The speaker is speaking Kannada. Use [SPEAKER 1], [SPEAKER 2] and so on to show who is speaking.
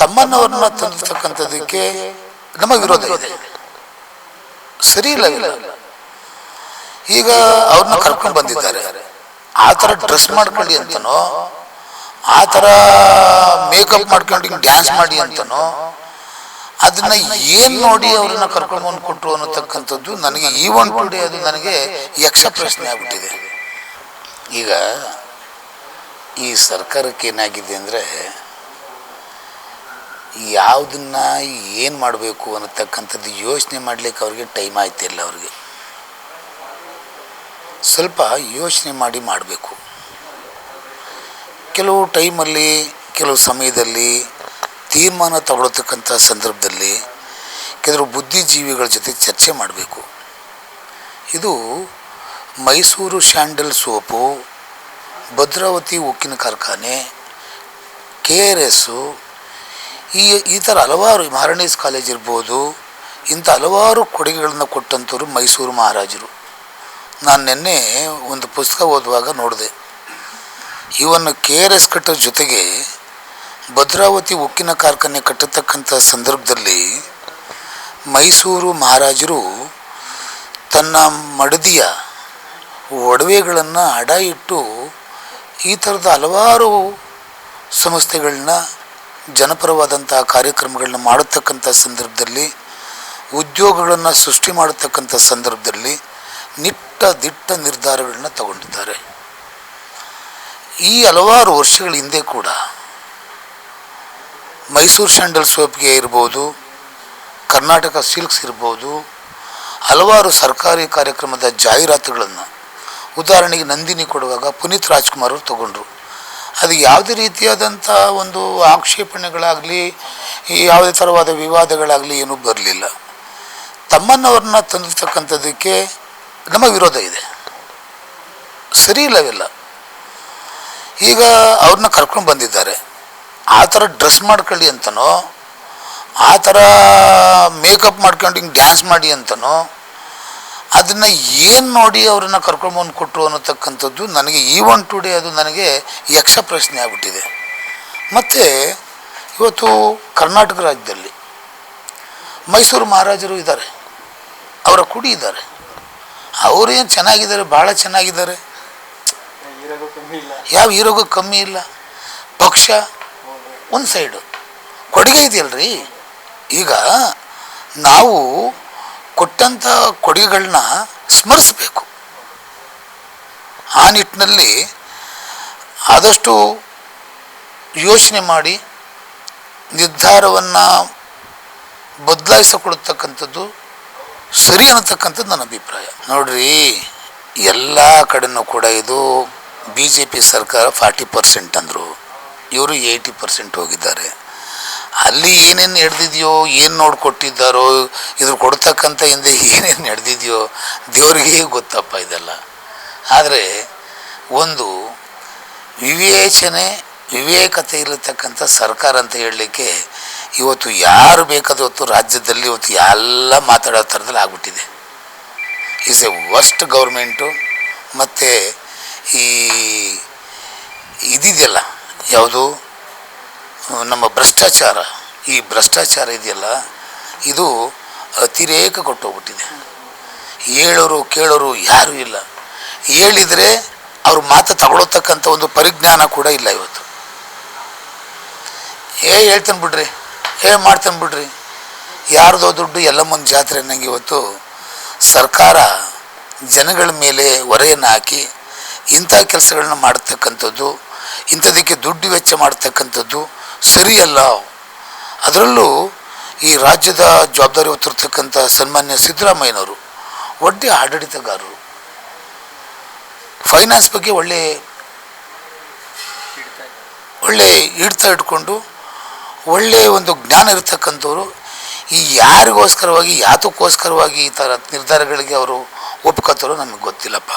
[SPEAKER 1] ತಮ್ಮನ್ನವ್ರನ್ನ ತಂದಿರ್ತಕ್ಕಂಥದ್ದಕ್ಕೆ ನಮ್ಮ ವಿರೋಧ ಇದೆ. ಸರಿ ಇಲ್ಲ ಇಲ್ಲ. ಈಗ ಅವ್ರನ್ನ ಕರ್ಕೊಂಡು ಬಂದಿದ್ದಾರೆ. ಆ ಥರ ಡ್ರೆಸ್ ಮಾಡ್ಕೊಳ್ಳಿ ಅಂತನೋ, ಆ ಥರ ಮೇಕಪ್ ಮಾಡ್ಕೊಂಡು ಡ್ಯಾನ್ಸ್ ಮಾಡಿ ಅಂತನೋ, ಅದನ್ನ ಏನ್ ನೋಡಿ ಅವ್ರನ್ನ ಕರ್ಕೊಂಡು ಬಂದು ಕೊಟ್ಟರು ಅನ್ನತಕ್ಕಂಥದ್ದು ನನಗೆ ಈ ಒನ್ ಟು ಡೇ ಅದು ನನಗೆ ಯಕ್ಷ ಪ್ರಶ್ನೆ ಆಗ್ಬಿಟ್ಟಿದೆ. ಈಗ ಈ ಸರ್ಕಾರಕ್ಕೆ ಏನಾಗಿದೆ ಅಂದರೆ ಯಾವುದನ್ನ ಏನು ಮಾಡಬೇಕು ಅನ್ನತಕ್ಕಂಥದ್ದು ಯೋಚನೆ ಮಾಡಲಿಕ್ಕೆ ಅವ್ರಿಗೆ ಟೈಮ್ ಆಯ್ತಿಲ್ಲ ಅವ್ರಿಗೆ. ಸ್ವಲ್ಪ ಯೋಚನೆ ಮಾಡಿ ಮಾಡಬೇಕು. ಕೆಲವು ಟೈಮಲ್ಲಿ ಕೆಲವು ಸಮಯದಲ್ಲಿ ತೀರ್ಮಾನ ತಗೊಳ್ತಕ್ಕಂಥ ಸಂದರ್ಭದಲ್ಲಿ ಕೆಲವು ಬುದ್ಧಿಜೀವಿಗಳ ಜೊತೆ ಚರ್ಚೆ ಮಾಡಬೇಕು. ಇದು ಮೈಸೂರು ಸ್ಯಾಂಡಲ್ ಸೋಪು, ಭದ್ರಾವತಿ ಉಕ್ಕಿನ ಕಾರ್ಖಾನೆ, ಕೆ ಆರ್ ಎಸ್ಸು ಈ ಈ ಥರ ಹಲವಾರು ಮಹಾರಾಣೀಸ್ ಕಾಲೇಜ್ ಇರ್ಬೋದು, ಇಂಥ ಹಲವಾರು ಕೊಡುಗೆಗಳನ್ನು ಕೊಟ್ಟಂಥವ್ರು ಮೈಸೂರು ಮಹಾರಾಜರು. ನಾನು ನಿನ್ನೆ ಒಂದು ಪುಸ್ತಕ ಓದುವಾಗ ನೋಡಿದೆ. ಇವನ್ನು ಕೆ ಆರ್ ಎಸ್ ಕಟ್ಟೋ ಜೊತೆಗೆ ಭದ್ರಾವತಿ ಉಕ್ಕಿನ ಕಾರ್ಖಾನೆ ಕಟ್ಟತಕ್ಕಂಥ ಸಂದರ್ಭದಲ್ಲಿ ಮೈಸೂರು ಮಹಾರಾಜರು ತನ್ನ ಮಡದಿಯ ಒಡವೆಗಳನ್ನು ಅಡ ಇಟ್ಟು ಈ ಥರದ ಹಲವಾರು ಸಂಸ್ಥೆಗಳನ್ನ ಜನಪರವಾದಂಥ ಕಾರ್ಯಕ್ರಮಗಳನ್ನ ಮಾಡತಕ್ಕಂಥ ಸಂದರ್ಭದಲ್ಲಿ, ಉದ್ಯೋಗಗಳನ್ನು ಸೃಷ್ಟಿ ಮಾಡತಕ್ಕಂಥ ಸಂದರ್ಭದಲ್ಲಿ ನಿಟ್ಟ ದಿಟ್ಟ ನಿರ್ಧಾರಗಳನ್ನ ತಗೊಂಡಿದ್ದಾರೆ. ಈ ಹಲವಾರು ವರ್ಷಗಳ ಹಿಂದೆ ಕೂಡ ಮೈಸೂರು ಸ್ಯಾಂಡಲ್ ಸೋಪ್ಗೆ ಇರ್ಬೋದು, ಕರ್ನಾಟಕ ಸಿಲ್ಕ್ಸ್ ಇರ್ಬೋದು, ಹಲವಾರು ಸರ್ಕಾರಿ ಕಾರ್ಯಕ್ರಮದ ಜಾಹೀರಾತುಗಳನ್ನು ಉದಾಹರಣೆಗೆ ನಂದಿನಿ ಕೊಡುವಾಗ ಪುನೀತ್ ರಾಜ್ಕುಮಾರ್ ಅವರು ತಗೊಂಡ್ರು. ಅದು ಯಾವುದೇ ರೀತಿಯಾದಂಥ ಒಂದು ಆಕ್ಷೇಪಣೆಗಳಾಗಲಿ ಯಾವುದೇ ಥರವಾದ ವಿವಾದಗಳಾಗಲಿ ಏನೂ ಬರಲಿಲ್ಲ. ತಮ್ಮನ್ನವ್ರನ್ನ ತಂದಿರ್ತಕ್ಕಂಥದ್ದಕ್ಕೆ ನಮ್ಮ ವಿರೋಧ ಇದೆ. ಸರಿ ಇಲ್ಲವೆಲ್ಲ. ಈಗ ಅವ್ರನ್ನ ಕರ್ಕೊಂಡು ಬಂದಿದ್ದಾರೆ. ಆ ಥರ ಡ್ರೆಸ್ ಮಾಡ್ಕೊಳ್ಳಿ ಅಂತನೋ, ಆ ಥರ ಮೇಕಪ್ ಮಾಡ್ಕೊಂಡು ಹಿಂಗೆ ಡ್ಯಾನ್ಸ್ ಮಾಡಿ ಅಂತನೋ ಅದನ್ನು ಏನು ನೋಡಿ ಅವ್ರನ್ನ ಕರ್ಕೊಂಡು ಬಂದು ಕೊಟ್ಟರು ಅನ್ನತಕ್ಕಂಥದ್ದು ನನಗೆ ಈ ಒನ್ ಟು ಡೇ ಅದು ನನಗೆ ಯಕ್ಷ ಪ್ರಶ್ನೆ ಆಗಿಬಿಟ್ಟಿದೆ. ಮತ್ತು ಇವತ್ತು ಕರ್ನಾಟಕ ರಾಜ್ಯದಲ್ಲಿ ಮೈಸೂರು ಮಹಾರಾಜರು ಇದ್ದಾರೆ. ಅವರ ಕುಡಿ ಇದ್ದಾರೆ. ಅವರೇನು ಚೆನ್ನಾಗಿದ್ದಾರೆ? ಭಾಳ ಚೆನ್ನಾಗಿದ್ದಾರೆ. ಯಾವ ಹೀರೋಗೂ ಕಮ್ಮಿ ಇಲ್ಲ. ಪಕ್ಷ ಒಂದು ಸೈಡು ಕೊಡುಗೆ ಇದೆಯಲ್ರಿ? ಈಗ ನಾವು ಕೊಟ್ಟಂಥ ಕೊಡುಗೆಗಳನ್ನ ಸ್ಮರಿಸಬೇಕು. ಆ ನಿಟ್ಟಿನಲ್ಲಿ ಆದಷ್ಟು ಯೋಚನೆ ಮಾಡಿ, ನಿರ್ಧಾರವನ್ನು ಬದಲಾಯಿಸಿಕೊಳ್ತಕ್ಕಂಥದ್ದು ಸರಿ ಅನ್ನತಕ್ಕಂಥದ್ದು ನನ್ನ ಅಭಿಪ್ರಾಯ. ನೋಡ್ರಿ, ಎಲ್ಲ ಕಡೆನೂ ಕೂಡ ಇದು ಬಿ ಜೆ ಪಿ ಸರ್ಕಾರ ಫಾರ್ಟಿ ಪರ್ಸೆಂಟ್ ಅಂದರು. ಇವರು ಏಯ್ಟಿ ಪರ್ಸೆಂಟ್ ಹೋಗಿದ್ದಾರೆ. ಅಲ್ಲಿ ಏನೇನು ನಡೆದಿದೆಯೋ, ಏನು ನೋಡಿಕೊಟ್ಟಿದ್ದಾರೋ ಇದ್ರ ಕೊಡ್ತಕ್ಕಂಥ ಹಿಂದೆ ಏನೇನು ನಡೆದಿದೆಯೋ, ದೇವ್ರಿಗೆ ಗೊತ್ತಪ್ಪ ಇದೆಲ್ಲ. ಆದರೆ, ಒಂದು ವಿವೇಚನೆ, ವಿವೇಕತೆ ಇರತಕ್ಕಂಥ ಸರ್ಕಾರ ಅಂತ ಹೇಳಲಿಕ್ಕೆ ಇವತ್ತು ಯಾರು ಬೇಕಾದ ಇವತ್ತು ರಾಜ್ಯದಲ್ಲಿ ಇವತ್ತು ಎಲ್ಲ ಮಾತಾಡೋ ಥರದಲ್ಲಿ ಆಗ್ಬಿಟ್ಟಿದೆ. ಈಸ್ ಎ ವರ್ಸ್ಟ್ ಗೌರ್ಮೆಂಟು, ಮತ್ತು ಈ ಇದಿದೆಯಲ್ಲ, ಯಾವುದು? ನಮ್ಮ ಭ್ರಷ್ಟಾಚಾರ. ಈ ಭ್ರಷ್ಟಾಚಾರ ಇದೆಯಲ್ಲ, ಇದು ಅತಿರೇಕ ಕೊಟ್ಟೋಗ್ಬಿಟ್ಟಿದೆ. ಹೇಳೋರು ಕೇಳೋರು ಯಾರೂ ಇಲ್ಲ. ಹೇಳಿದರೆ ಅವ್ರ ಮಾತು ತಗೊಳತಕ್ಕಂಥ ಒಂದು ಪರಿಜ್ಞಾನ ಕೂಡ ಇಲ್ಲ ಇವತ್ತು. ಏ ಹೇಳ್ತೇನೆ ಬಿಡ್ರಿ ಏ ಮಾಡ್ತೇನೆ ಬಿಡ್ರಿ ಯಾರ್ದೋ ದುಡ್ಡು ಎಲ್ಲಮ್ಮನ ಜಾತ್ರೆ ಅನ್ನಂಗೆ ಇವತ್ತು ಸರ್ಕಾರ ಜನಗಳ ಮೇಲೆ ಹೊರೆಯನ್ನು ಹಾಕಿ ಇಂಥ ಕೆಲಸಗಳನ್ನ ಮಾಡ್ತಕ್ಕಂಥದ್ದು, ಇಂಥದಕ್ಕೆ ದುಡ್ಡು ವೆಚ್ಚ ಮಾಡ್ತಕ್ಕಂಥದ್ದು ಸರಿಯಲ್ಲ. ಅದರಲ್ಲೂ ಈ ರಾಜ್ಯದ ಜವಾಬ್ದಾರಿ ಹೊತ್ತಿರ್ತಕ್ಕಂಥ ಸನ್ಮಾನ್ಯ ಸಿದ್ದರಾಮಯ್ಯನವರು ಒಡ್ಡಿ ಆಡಳಿತಗಾರರು. ಫೈನಾನ್ಸ್ ಬಗ್ಗೆ ಒಳ್ಳೆ ಒಳ್ಳೆ ಹಿಡ್ತಾ ಇಟ್ಕೊಂಡು ಒಳ್ಳೆಯ ಒಂದು ಜ್ಞಾನ ಇರತಕ್ಕಂಥವ್ರು. ಈ ಯಾರಿಗೋಸ್ಕರವಾಗಿ, ಯಾತಕ್ಕೋಸ್ಕರವಾಗಿ ಈ ಥರ ನಿರ್ಧಾರಗಳಿಗೆ ಅವರು ಒಪ್ಕೋತಾರೋ ನಮಗೆ ಗೊತ್ತಿಲ್ಲಪ್ಪ.